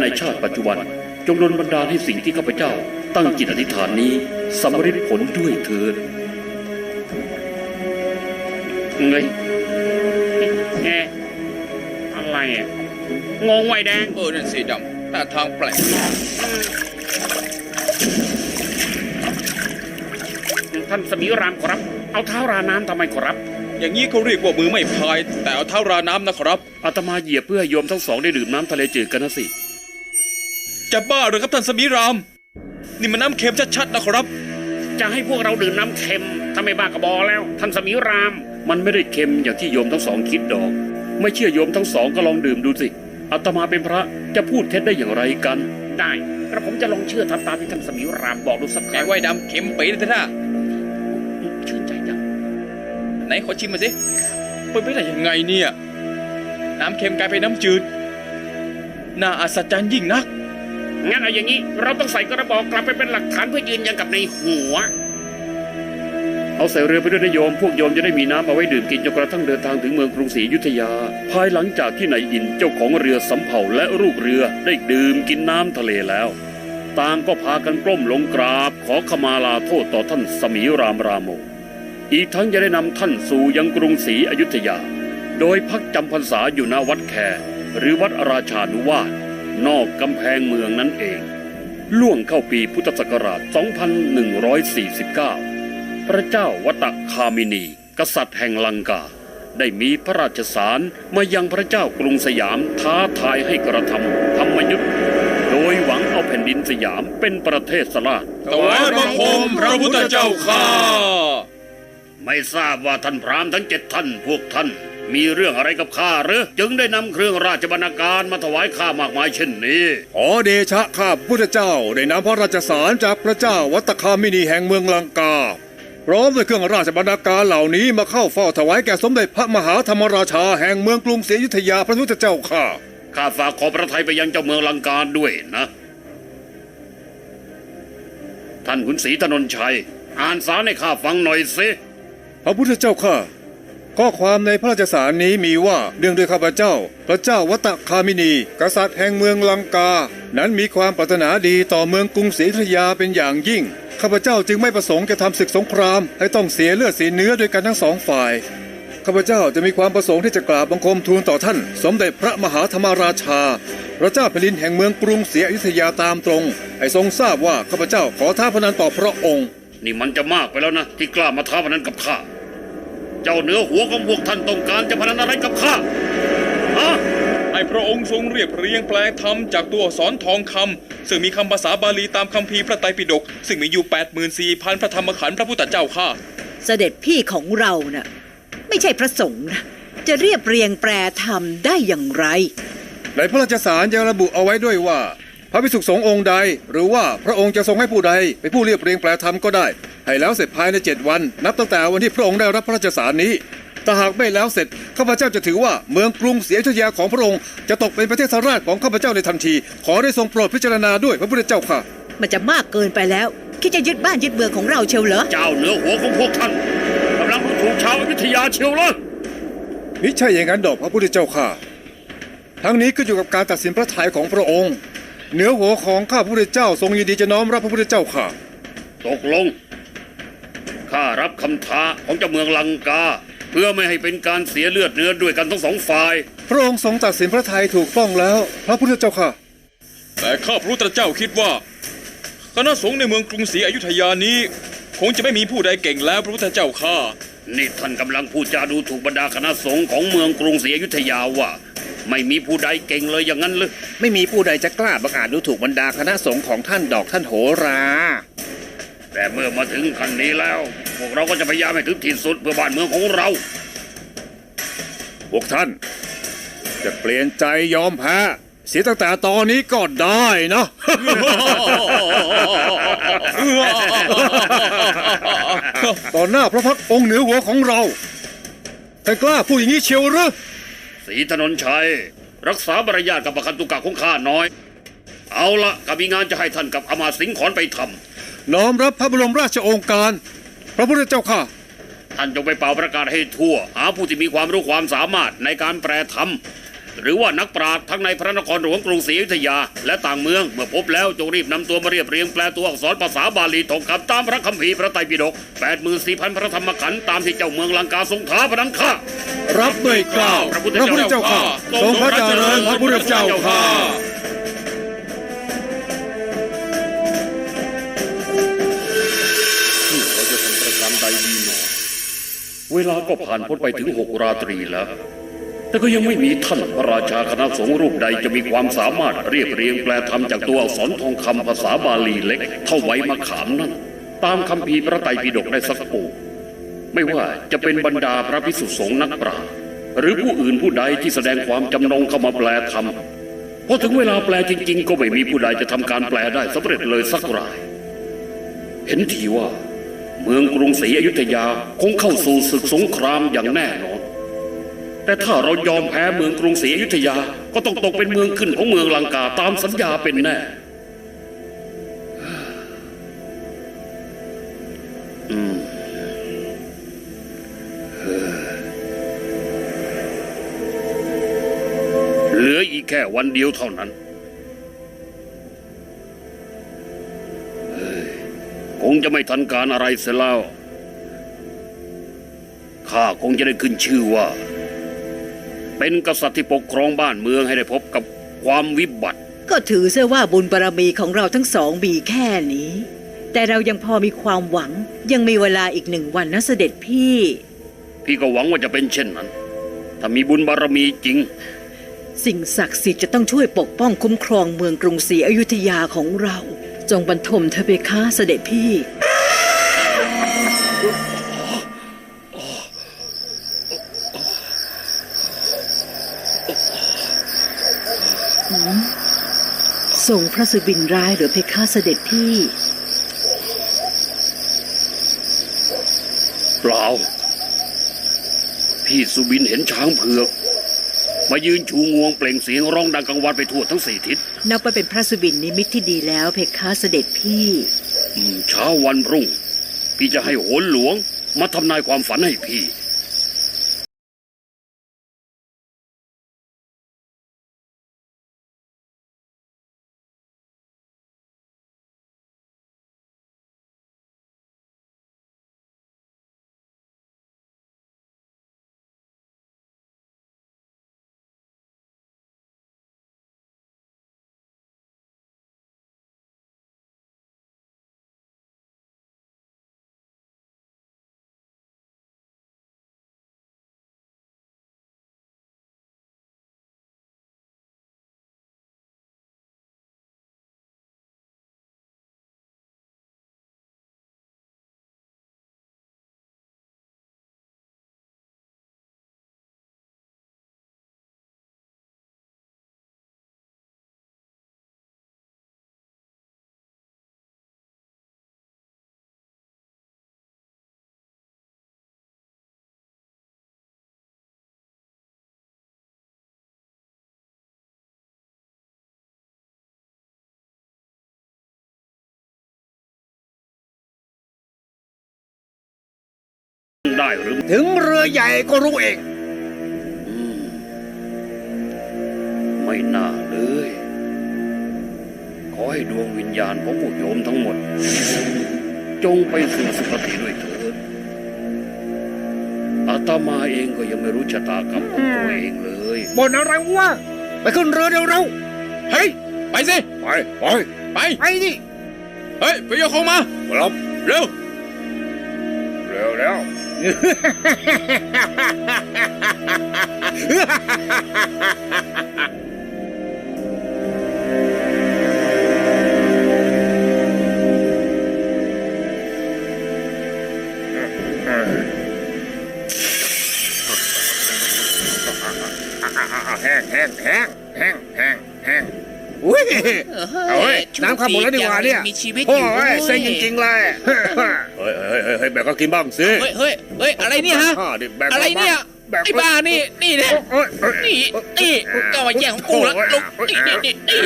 ในชาติปัจจุบัน จงดลบันดาลให้สิ่งที่ข้าพเจ้า ตั้งจิตอธิษฐานนี้สำเร็จผลด้วยเถิดไงแงอะไรอะงงไวแดงเออนั่นสีดำท่าทางแปลกท่านสมิรามขอรับ เอาเท้าราน้ำทำไมขอรับ อย่างนี้เขาเรียกว่ามือไม่พาย แต่เอาเท้าราน้ำนะครับอาตมาเหยียบเพื่อให้โยมทั้งสองได้ดื่มน้ำทะเลจืดกันนะสิ จะบ้าเหรือครับท่านสมิราม นี่มันน้ำเค็มชัดๆนะครับ จะให้พวกเราดื่มน้ำเค็มถ้าไม่บ้ากระบอแล้ว ท่านสมิราม มันไม่ได้เค็มอย่างที่โยมทั้งสองคิดดอก ไม่เชื่อโยมทั้งสองก็ลองดื่มดูสิอาตมาเป็นพระจะพูดเท็จได้อย่างไรกัน ได้กระผมจะลองเชื่อทำตามที่ท่านสมิรามบอกดูสักคแกรั้งไว้ดำเค็มปีเลยท่าชื่นใจจังไหนขอชิมมาสิเป็นไปได้ยังไงเนี่ย น้ำเค็มกลายเป็นน้ำจืด น่าอัศจรรย์ยิ่งนัก งั้นเอาอย่างนี้ เราต้องใส่กระบอกกลับไปเป็นหลักฐานเพื่อยืนยันกับในหัว เอาใส่เรือไปด้วยนะโยม พวกโยมจะได้มีน้ำเอาไว้ดื่มกินจนกระทั่งเดินทางถึงเมืองกรุงศรีอยุธยา ภายหลังจากที่นายอินเจ้าของเรือสำเภาและลูกเรือได้ดื่มกินน้ำทะเลแล้ว ต่างก็พากันกล้มลงกราบ ขอขมาลาโทษต่อท่านสมีรามรามโม อีกทั้งจะได้นำท่านสู่ยังกรุงศรีอยุธยา โดยพักจำพรรษาอยู่ณวัดแคหรือวัดราชานุวาส นอกกำแพงเมืองนั่นเอง ล่วงเข้าปีพุทธศักราช 2149 พระเจ้าวัตคามินี กษัตริย์แห่งลังกา ได้มีพระราชสารมายังพระเจ้ากรุงสยามท้าทายให้กระทำธรรมยุทธ์โดยหวังเอาแผ่นดินสยามเป็นประเทศสลาดถวายบังคมพระพุทธเจ้าข้าไม่ทราบว่าท่านพราหมณ์ทั้งเจ็ดท่านพวกท่าน มีเรื่องอะไรกับข้าหรือจึงได้นำเครื่องราชบรรณาการมาถวายข้ามากมายเช่นนี้ ขอเดชะข้าพุทธเจ้าได้นำพระราชสารจากพระเจ้าวัตคามินีแห่งเมืองลังกาพร้อมด้วยเครื่องราชบรรณาการเหล่านี้มาเข้าเฝ้าถวายแก่สมเด็จพระมหาธรรมราชาแห่งเมืองกรุงศรีอยุธยาพระพุทธเจ้าข้าข้าฝากขอพระทัยไปยังเจ้าเมืองลังการด้วยนะ ท่านขุนศรีธนนชัย อ่านสารให้ข้าฟังหน่อยสิพระพุทธเจ้าข้า ข้อความในพระราชสารนี้มีว่าเนื่องด้วยข้าพเจ้า พระเจ้าวัตคามินี กษัตริย์แห่งเมืองลังกา นั้นมีความปรารถนาดีต่อเมืองกรุงศรีอยุธยาเป็นอย่างยิ่งข้าพเจ้าจึงไม่ประสงค์จะทำศึกสงคราม ให้ต้องเสียเลือดเสียเนื้อด้วยกันทั้งสองฝ่ายข้าพเจ้าจะมีความประสงค์ที่จะกราบบังคมทูลต่อท่าน สมเด็จพระมหาธรรมราชา พระเจ้าแผ่นดินแห่งเมืองกรุงศรีอยุธยาตามตรงให้ทรงทราบว่าข้าพเจ้าขอท้าพนันต่อพระองค์ นี่มันจะมากไปแล้วนะที่กล้ามาท้าพนันกับข้า เจ้าเหนือหัวของพวกท่านต้องการจะพนันอะไรกับข้าฮะให้พระองค์ทรงเรียบเรียงแปลธรรมจากตัวอักษรทองคำซึ่งมีคำภาษาบาลีตามคัมภีร์พระไตรปิฎกซึ่งมีอยู่ 84,000 พระธรรมขันธ์พระพุทธเจ้าข้าเสด็จพี่ของเราน่ะไม่ใช่พระสงฆ์นะจะเรียบเรียงแปรธรรมได้อย่างไรในพระราชสารยังระบุเอาไว้ด้วยว่า พระภิกษุสงฆ์องค์ใด หรือว่าพระองค์จะทรงให้ผู้ใดไปนผู้เรียบเรียงแปลธรรมก็ได้ ให้แล้วเสร็จภายในเจ็ดวัน นับตั้งแต่วันที่พระองค์ได้รับพระราชสารนี้แต่หากไม่แล้วเสร็จข้าพเจ้าจะถือว่าเมืองกรุงศรีอยุธยาของพระองค์จะตกเป็นประเทศสราชของข้าพเจ้าในทันที ขอได้ทรงโปรดพิจารณาด้วยพระพุทธเจ้าค่ะ มันจะมากเกินไปแล้ว คิดจะยึดบ้านยึดเมืองของเราเชียวเหรอ เจ้าเหนือหัวของพวกท่านกำลังดูถูกชาวอยุธยาเชียวเหรอมิใช่อย่างนั้นดอกพระพุทธเจ้าค่ะ ทั้งนี้ก็อยู่กับการตัดสินพระทัยของพระองค์ เหนือหัวของข้าพระพุทธเจ้าทรงยินดีจะน้อมรับพระพุทธเจ้าค่ะ ตกลง ข้ารับคำท้าของเจ้าเมืองลังกา เพื่อไม่ให้เป็นการเสียเลือดเนื้อด้วยกันทั้งสองฝ่าย พระองค์ทรงตัดสินพระทัยถูกต้องแล้ว พระพุทธเจ้าค่ะ แต่ข้าพระพุทธเจ้าคิดว่า คณะสงฆ์ในเมืองกรุงศรีอยุธยานี้ คงจะไม่มีผู้ใดเก่งแล้วพระพุทธเจ้าข้านี่ท่านกำลังพูดจาดูถูกบรรดาคณะสงฆ์ของเมืองกรุงศรีอยุธยาว่า ไม่มีผู้ใดเก่งเลยอย่างนั้นหรือไม่มีผู้ใดจะกล้าบังอาจดูถูกบรรดาคณะสงฆ์ของท่านดอกท่านโหรา แต่เมื่อมาถึงขั้นนี้แล้ว พวกเราก็จะพยายามให้ถึงที่สุดเพื่อบ้านเมืองของเรา พวกท่าน จะเปลี่ยนใจยอมแพ้เสียตั้งแต่ตอนนี้ก็ได้นะ ต่อหน้าพระพักตร์องค์เหนือหัวของเราท่านกล้าพูดอย่างนี้เชียวหรือศรีถนนชัย รักษาบรยาทกับประคันตุกะของข้าน้อย เอาละข้ามีงานจะให้ท่านกับอามาตย์สิงห์ขอนไปทำ น้อมรับพระบรมราชโองการ พระพุทธเจ้าค่ะ ท่านจงไปเป่าประกาศให้ทั่ว หาผู้ที่มีความรู้ความสามารถในการแปลธรรม หรือว่านักปราชญ์ทั้งในพระนครหลวงกรุงศรีอยุธยา และต่างเมืองเมื่อพบแล้วจงรีบนำตัวมาเรียบเรียงแปลตัวอักษรภาษาบาลีทองคำตามพระคัมภีร์พระไตรปิฎก84,000พระธรรมขันธ์ตามที่เจ้าเมืองลังกาทรงท้าพนังข้ารับด้วยเกล้าวพระพุทธพระพุทธเจ้าข้าทรงพระเจริญพระพุทธเจ้าข้า เวลาก็ผ่านพ้นไปถึงหกราตรีแล้ว แต่ก็ยังไม่มีท่านพระราชาคณะสงฆ์รูปใดจะมีความสามารถเรียบเรียงแปลธรรมจากตัวอักษรทองคำภาษาบาลีเล็ก เท่าไว้มาขามนั่นตามคำพีพระไตรปิฎกได้สักปูไม่ว่าจะเป็นบรรดาพระพิสุสงฆ์นักปราชญ์หรือผู้อื่นผู้ใดที่แสดงความจำนงเข้ามาแปลธรรมพอถึงเวลาแปลจริง ๆ ก็ไม่มีผู้ใดจะทำการแปลได้สำเร็จเลยสักราย เห็นทีว่า เมืองกรุงศรีอยุธยาคงเข้าสู่ศึกสงครามอย่างแน่นอน แต่ถ้าเรายอมแพ้เมืองกรุงศรีอยุธยาก็ต้องตกเป็นเมืองขึ้นของเมืองลังกาตามสัญญาเป็นแน่เฮ้อเหลืออีกแค่วันเดียวเท่านั้น งจะไม่ทันการอะไรเสียแล้ว ข้าคงจะได้ขึ้นชื่อว่า เป็นกษัตริย์ที่ปกครองบ้านเมืองให้ได้พบกับความวิบัติ ก็ถือเสียว่าบุญบารมีของเราทั้งสองมีแค่นี้ แต่เรายังพอมีความหวัง ยังมีเวลาอีกหนึ่งวันนะเสด็จพี่ พี่ก็หวังว่าจะเป็นเช่นนั้น ถ้ามีบุญบารมีจริง สิ่งศักดิ์สิทธิ์จะต้องช่วยปกป้องคุ้มครองเมืองกรุงศรีอยุธยาของเรา จงบรรทมเธอเบค้าเสด็จพี่ทรงพระสุบินร้ายหรือเพคะเสด็จพี่ เปล่า พี่สุบินเห็นช้างเผือก มายืนชูงวงเปล่งเสียงร้องดังกังวานไปทั่วทั้งสี่ทิศ นับว่าเป็นพระสุบินนิมิตที่ดีแล้วเพคะเสด็จพี่อืมเช้าวันรุ่ง พี่จะให้โหนหลวง มาทำนายความฝันให้พี่ ได้หรือถึงเรือใหญ่ก็รู้เองอืมไม่น่าเลย ขอให้ดวงวิญญาณของผู้โยมทั้งหมด จงไปสู่สุคติด้วยเถิดอาตมาเองก็ยังไม่รู้ชะตากรรมของตัวเองเลยบนอะไรวะไปขึ้นเรือเร็วเฮ้ยไปสิ ไป ไป ไปๆไปดิเฮ้ยไปโยกคงมา รับ เร็วเร็ว แล้วแห้ง แห้งแห้งแห้งแห้งแห้งอุ้ยเอาเว้ยน้ำข้ามหมดแล้วดีกว่าเนี่ยมีชีวิตโอ้อยู่ยเซ็งจริงๆเลยเฮ้ยเฮ้ยเฮ้ยเฮ้ยแบกก็กินบ้างสิเฮ้ยเฮ้ยเฮ้ยอะไรเนี่ยฮะข้าดิแบกอะไรเนี่ยแบกไอ้บ้านี่นี่เนี่ยโอ้ยโอ้ยนี่นี่ก็มาแย่งของกูแล้วลงนี่นี่นี่นี่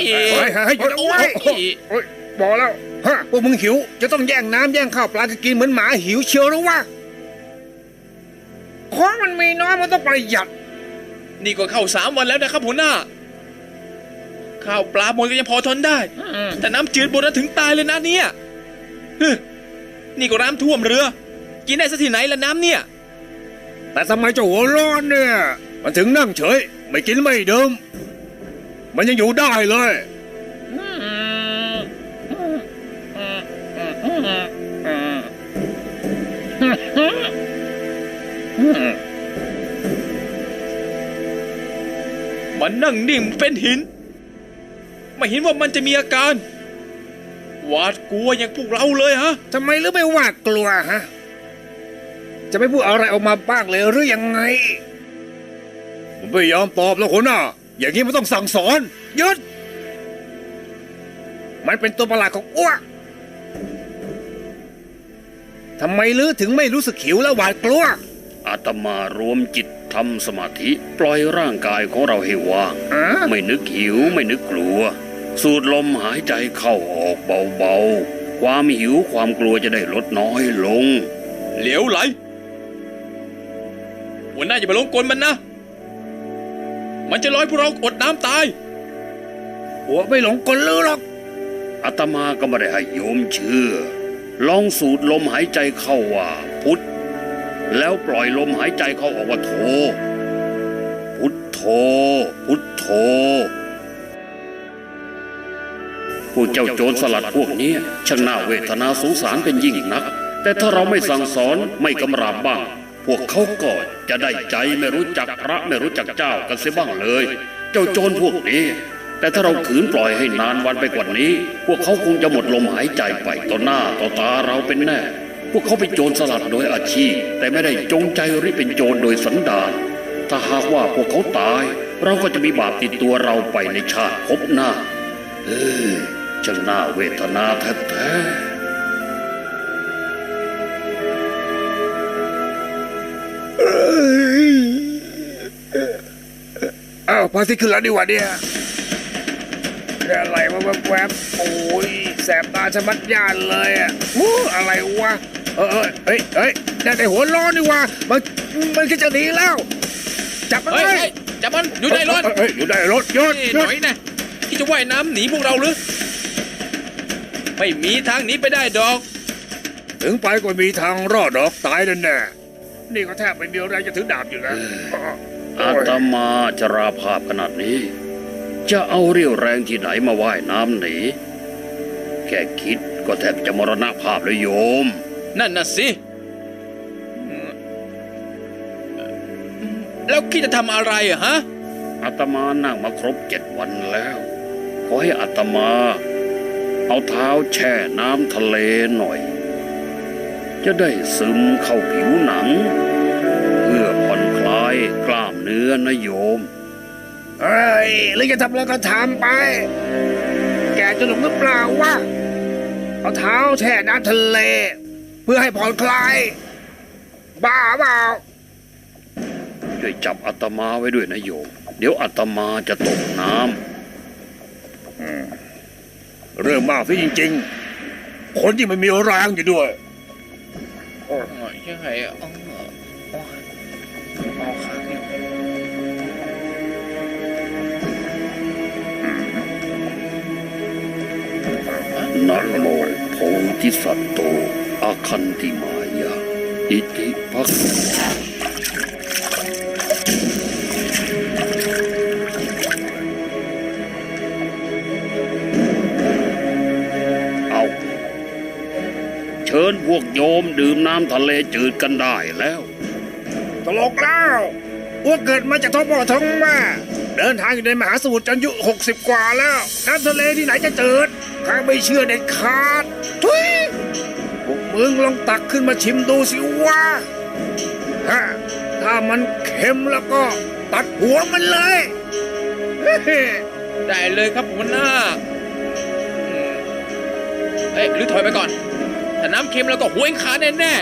นี่เฮ้ยเฮ้ยหยุดเอาไว้โอ้ยโอ้ยบอกแล้วฮะพวกมึงหิว จะต้องแย่งน้ำแย่งข้าวปลากันกินเหมือนหมาหิวเชียวหรือวะของมันมีน้อยมันต้องประหยัด นี่ก็เข้าสามวันแล้วนะครับหัวหน้า ข้าวปลาหมดก็ยังพอทนได้ แต่น้ำจืดหมดแล้วถึงตายเลยนะเนี่ยฮึนี่ก็น้ำท่วมเรือ กินได้สักที่ไหนละน้ำเนี่ย แต่ทำไมเจ้าหัวร้อนเนี่ย มันถึงนั่งเฉย ไม่กินไม่ดื่มมันยังอยู่ได้เลยมันนั่งนิ่งเป็นหิน ไม่เห็นว่ามันจะมีอาการ หวาดกลัวอย่างพวกเราเลยฮะทำไมหรือไม่ว่ากลัวฮะ จะไม่พูดอะไรออกมาบ้างเลยหรือยังไงผมไม่ยอมตอบแล้วหัวหน้าอย่างนี้มันต้องสั่งสอนหยุดมันเป็นตัวประหลาดของอ้วกทำไมลือถึงไม่รู้สึกหิวและหวาดกลัว อาตมารวมจิตทำสมาธิ ปล่อยร่างกายของเราให้ว่างอ่าไม่นึกหิวไม่นึกกลัว สูดลมหายใจเข้าออกเบาๆ ความหิวความกลัวจะได้ลดน้อยลง เหลวไหลหัวหน้าอย่าไปหลงกลมันนะ มันจะลอยพวกเราอดน้ำตาย หัวไม่หลงกลลือหรอกอาตมาก็ไม่ได้ให้โยมเชื่อ ลองสูดลมหายใจเข้าว่าพุทธแล้วปล่อยลมหายใจเข้าออกว่าโท พุทโธพุทโธ พวกเจ้าโจรสลัดพวกนี้ช่างน่าเวทนาสงสารเป็นยิ่งนัก แต่ถ้าเราไม่สั่งสอนไม่กำราบบ้าง พวกเขาก็จะได้ใจไม่รู้จักพระไม่รู้จักเจ้ากันเสียบ้างเลย เจ้าโจรพวกนี้ แต่ถ้าเราขืนปล่อยให้นานวันไปกว่านี้ พวกเขาคงจะหมดลมหายใจไปต่อหน้าต่อตาเราเป็นแน่ พวกเขาเป็นโจรสลัดโดยอาชีพ แต่ไม่ได้จงใจหรือเป็นโจรโดยสันดานถ้าหากว่าพวกเขาตาย เราก็จะมีบาปติดตัวเราไปในชาติภพหน้า เออ ช่างน่าเวทนาแท้ๆอ้าวพระอาทิตย์ขึ้นแล้วดีกว่าเนี่ยอะไรวะแวบๆโอ้ยแสบตาชะมัดยานเลยอะอู้อะไรวะ เออเอเฮ้ยเฮ้ยได้แต่หัวร้อนดีกว่า มันมันก็จะหนีแล้ว จับมันเฮ้ยไว้เฮ้ยจับมันอยู่ในรถเฮ้ยอยู่ได้รถยศนี่ยหน่อยนะที่จะว่ายน้ำหนีพวกเราหรือ ไม่มีทางหนีไปได้ดอก ถึงไปก็มีทางรอดดอกตายแน่ๆนี่ก็แทบไม่มีแรงจะถือดาบอยู่แล้วอาตมาจะราภาพขนาดนี้ จะเอาเรี่ยวแรงที่ไหนมาว่ายน้ำหนีแค่คิดก็แทบจะมรณภาพเลยโยม นั่นน่ะสิ แล้วคิดจะทำอะไรอะฮะอาตมานั่งมาครบเจ็ดวันแล้ว ขอให้อาตมา เอาเท้าแช่น้ำทะเลหน่อย จะได้ซึมเข้าผิวหนัง เพื่อผ่อนคลายกล้ามเนื้อนะโยมเฮ้ยหรือจะทำอะไรก็ทำไป แกจะหลงหรือเปล่าวะเอาเท้าแช่น้ำทะเล เพื่อให้ผ่อนคลาย บ้าเปล่าช่วยจับอาตมาไว้ด้วยนะโยม เดี๋ยวอาตมาจะตกน้ำ เรื่องมากซะจริง ๆ คนที่ไม่มีแรงอยู่ด้วยยังไงอะนะโมโพธิสัตว์โต อาคันติมายา อิติภัก พวกโยมดื่มน้ำทะเลจืดกันได้แล้ว ตลกแล้วอ้วกเกิดมาจากท้องพ่อท้องแม่เดินทางอยู่ในมหาสมุทรจนอายุหกสิบกว่าแล้ว น้ำทะเลที่ไหนจะจืดข้าไม่เชื่อเด็ดขาดทุยพวกมึงลองตักขึ้นมาชิมดูสิวะฮะถ้ามันเค็มแล้วก็ตัดหัวมันเลยเฮ้ยได้เลยครับหัวหน้าอืมเอ้ยหรือถอยไปก่อน ถ้าน้ำเค็มแล้วก็หัวเองขาดแน่แน่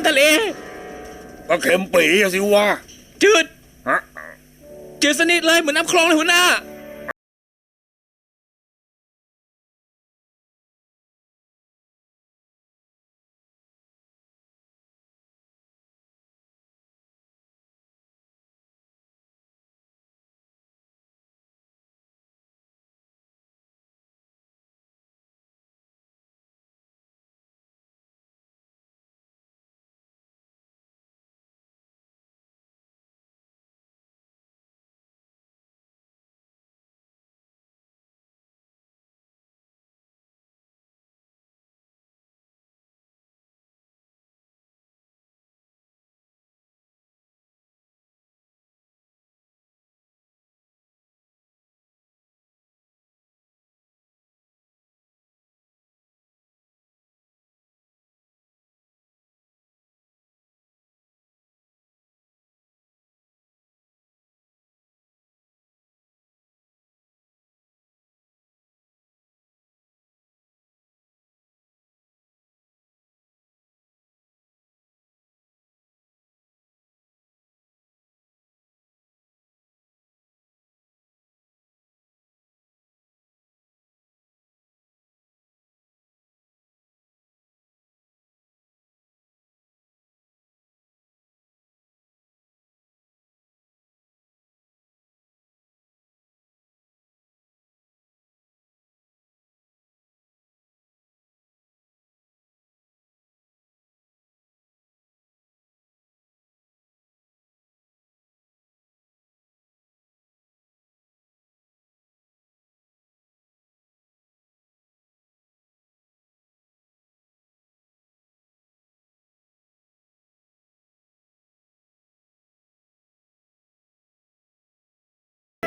ำทะเล ก็เข็มปีอะสิวะจืด ฮะ จืดสนิทเลยเหมือนน้ำคลองเลยหัวหน้า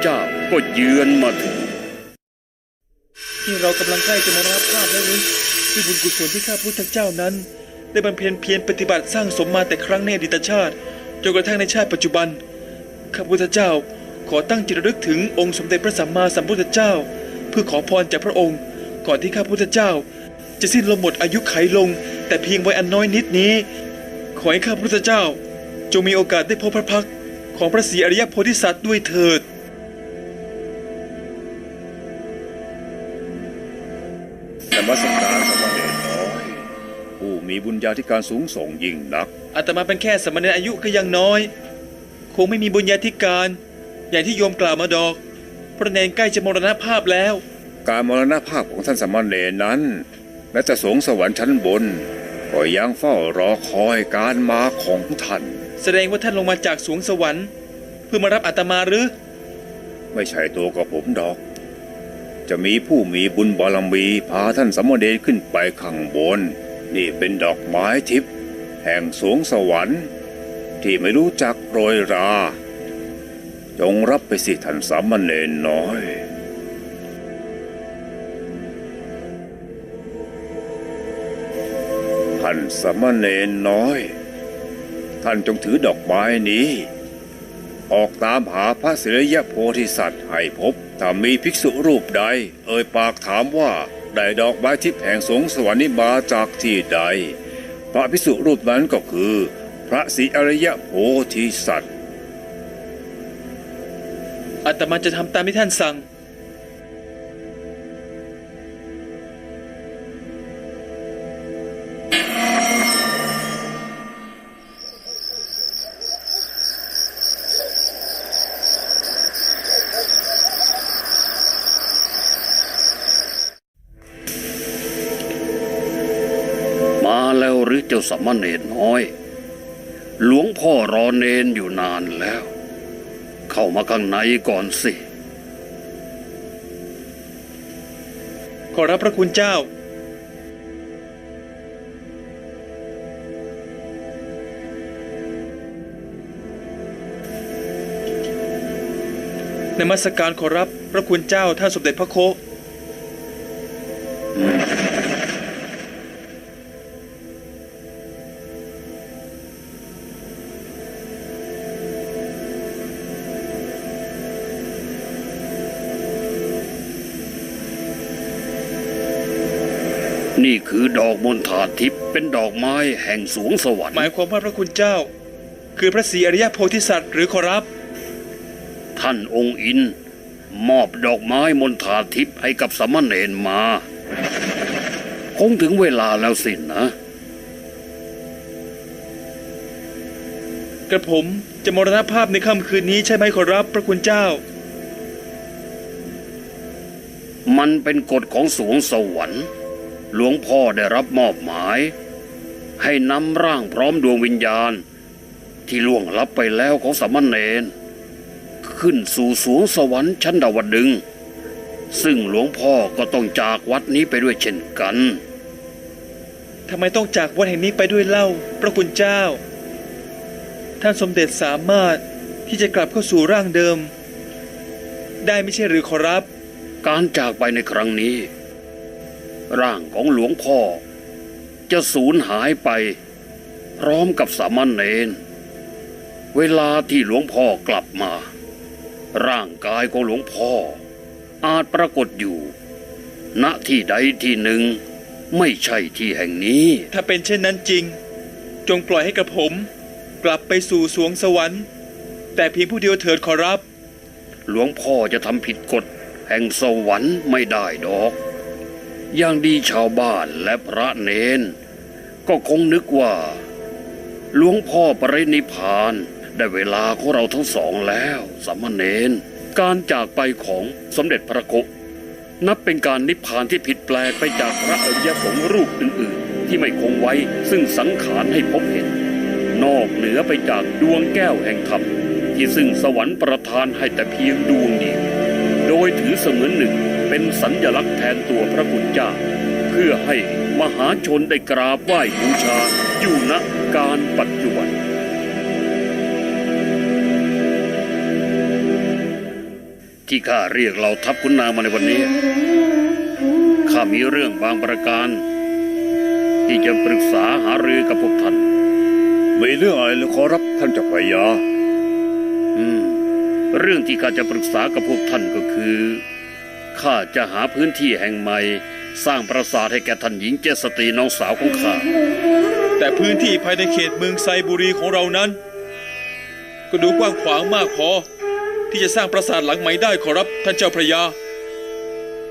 เจ้าก็เยือนมาถึงที่เรากำลังใกล้จะมารณภาพแล้วหรือด้วยบุญกุศลที่ข้าพุทธเจ้านั้น ได้บำเพ็ญเพียรปฏิบัติสร้างสมมาแต่ครั้งในอดีตชาติจนกระทั่งในชาติปัจจุบันข้าพุทธเจ้าขอตั้งจิตระลึกถึงองค์สมเด็จพระสัมมาสัมพุทธเจ้า เพื่อขอพรจากพระองค์ ก่อนที่ข้าพุทธเจ้า จะสิ้นลมหมดอายุไขลง แต่เพียงไวัยอันน้อยนิดนี้ ขอให้ข้าพุทธเจ้า จงมีโอกาสได้พบพระพักของพระศรีอริยโพธิสัตว์ด้วยเถิด มีบุญญาธิการสูงส่งยิ่งนักอาตมาเป็นแค่สมณเณรอายุก็ยังน้อย คงไม่มีบุญญาธิการ อย่างที่โยมกล่าวมาดอก พระเนนใกล้จะมรณภาพแล้ว การมรณภาพของท่านสมณเณรนั้นแม้แต่สงฆ์สวรรค์ชั้นบนก็ยังเฝ้ารอคอยการมาของท่าน แสดงว่าท่านลงมาจากสวงสวรรค์ เพื่อมารับอาตมาหรือ ไม่ใช่ตัวกับผมดอก จะมีผู้มีบุญบารมีพาท่านสมณเณรขึ้นไปข้างบน นี่เป็นดอกไม้ทิพย์แห่งสวงสวรรค์ ที่ไม่รู้จักโรยรา จงรับไปสิท่านสามเณรน้อยท่านสามเณรน้อย ท่านจงถือดอกไม้นี้ ออกตามหาพระศิริยโพธิสัตว์ให้พบถ้ามีภิกษุรูปใด เอ่ยปากถามว่า ได้ดอกไม้ทิพย์แห่งสงสวรรค์นี้มาจากที่ใด พระภิกษุรูปนั้นก็คือ พระศรีอริยโพธิสัตว์อาตมาจะทำตามที่ท่านสั่ง สามเณรน้อย หลวงพ่อรอเนนอยู่นานแล้ว เข้ามาข้างในก่อนสิ ขอรับพระคุณเจ้าในมัสการขอรับพระคุณเจ้าท่านสมเด็จพระโค คือดอกมณฑาทิพย์เป็นดอกไม้แห่งสวงสวรรค์หมายความว่าพระคุณเจ้า คือพระศรีอริยโพธิสัตว์หรือขอรับ ท่านองค์อิน มอบดอกไม้มณฑาทิพย์ให้กับสามเณรมา คงถึงเวลาแล้วสินนะ กระผมจะมรณภาพในค่ำคืนนี้ใช่ไหมขอรับพระคุณเจ้ามันเป็นกฎของสวงสวรรค์ หลวงพ่อได้รับมอบหมาย ให้นำร่างพร้อมดวงวิญญาณ ที่ล่วงลับไปแล้วของสามเณรขึ้นสู่สวงสวรรค์ชั้นดาวดึงส์ซึ่งหลวงพ่อก็ต้องจากวัดนี้ไปด้วยเช่นกันทำไมต้องจากวัดแห่งนี้ไปด้วยเล่า พระคุณเจ้า ท่านสมเด็จสามารถที่จะกลับเข้าสู่ร่างเดิม ได้ไม่ใช่หรือขอรับ การจากไปในครั้งนี้ ร่างของหลวงพ่อ จะสูญหายไป พร้อมกับสามเณรเวลาที่หลวงพ่อกลับมา ร่างกายของหลวงพ่อ อาจปรากฏอยู่ ณที่ใดที่หนึ่ง ไม่ใช่ที่แห่งนี้ ถ้าเป็นเช่นนั้นจริง จงปล่อยให้กระผม กลับไปสู่สวงสวรรค์ แต่เพียงผู้เดียวเถิดขอรับ หลวงพ่อจะทำผิดกฎแห่งสวรรค์ไม่ได้ดอก อย่างดีชาวบ้านและพระเนน ก็คงนึกว่า หลวงพ่อปรินิพาน ได้เวลาของเราทั้งสองแล้วสามเณรการจากไปของสมเด็จพระโกนับเป็นการนิพพานที่ผิดแปลกไปจากพระอริยสงฆ์รูปอื่นๆ ที่ไม่คงไว้ซึ่งสังขารให้พบเห็น นอกเหนือไปจากดวงแก้วแห่งธรรมที่ซึ่งสวรรค์ประทานให้แต่เพียงดวงเดียวโดยถือเสมือนหนึ่ง เป็นสัญญลักษณ์แทนตัวพระคุณเจ้า เพื่อให้มหาชนได้กราบไหว้บูชาอยู่ณการปัจจุบันที่ข้าเรียกเราทัพคุณนางมาในวันนี้ ข้ามีเรื่องบางประการ ที่จะปรึกษาหารือกับพวกท่านมีเรื่องอะไรหรือขอรับท่านเจ้าพระยาอืม เรื่องที่ข้าจะปรึกษากับพวกท่านก็คือ ข้าจะหาพื้นที่แห่งใหม่ สร้างปราสาทให้แก่ท่านหญิงเจสตรีน้องสาวของข้า แต่พื้นที่ภายในเขตเมืองไซบุรีของเรานั้น ก็ดูกว้างขวางมากพอ ที่จะสร้างปราสาทหลังใหม่ได้ขอรับท่านเจ้าพระยา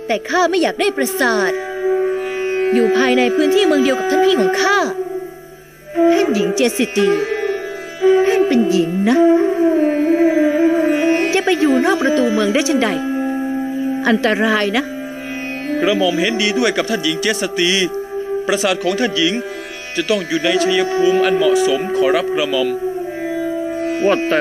แต่ข้าไม่อยากได้ปราสาท อยู่ภายในพื้นที่เมืองเดียวกับท่านพี่ของข้า ท่านหญิงเจสิตี ท่านเป็นหญิงนะ จะไปอยู่นอกประตูเมืองได้เช่นใด อันตรายนะ กระหม่อมเห็นดีด้วยกับท่านหญิงเจสตรีปราสาทของท่านหญิงจะต้องอยู่ในชัยภูมิอันเหมาะสมขอรับกระหม่อม ว่าแต่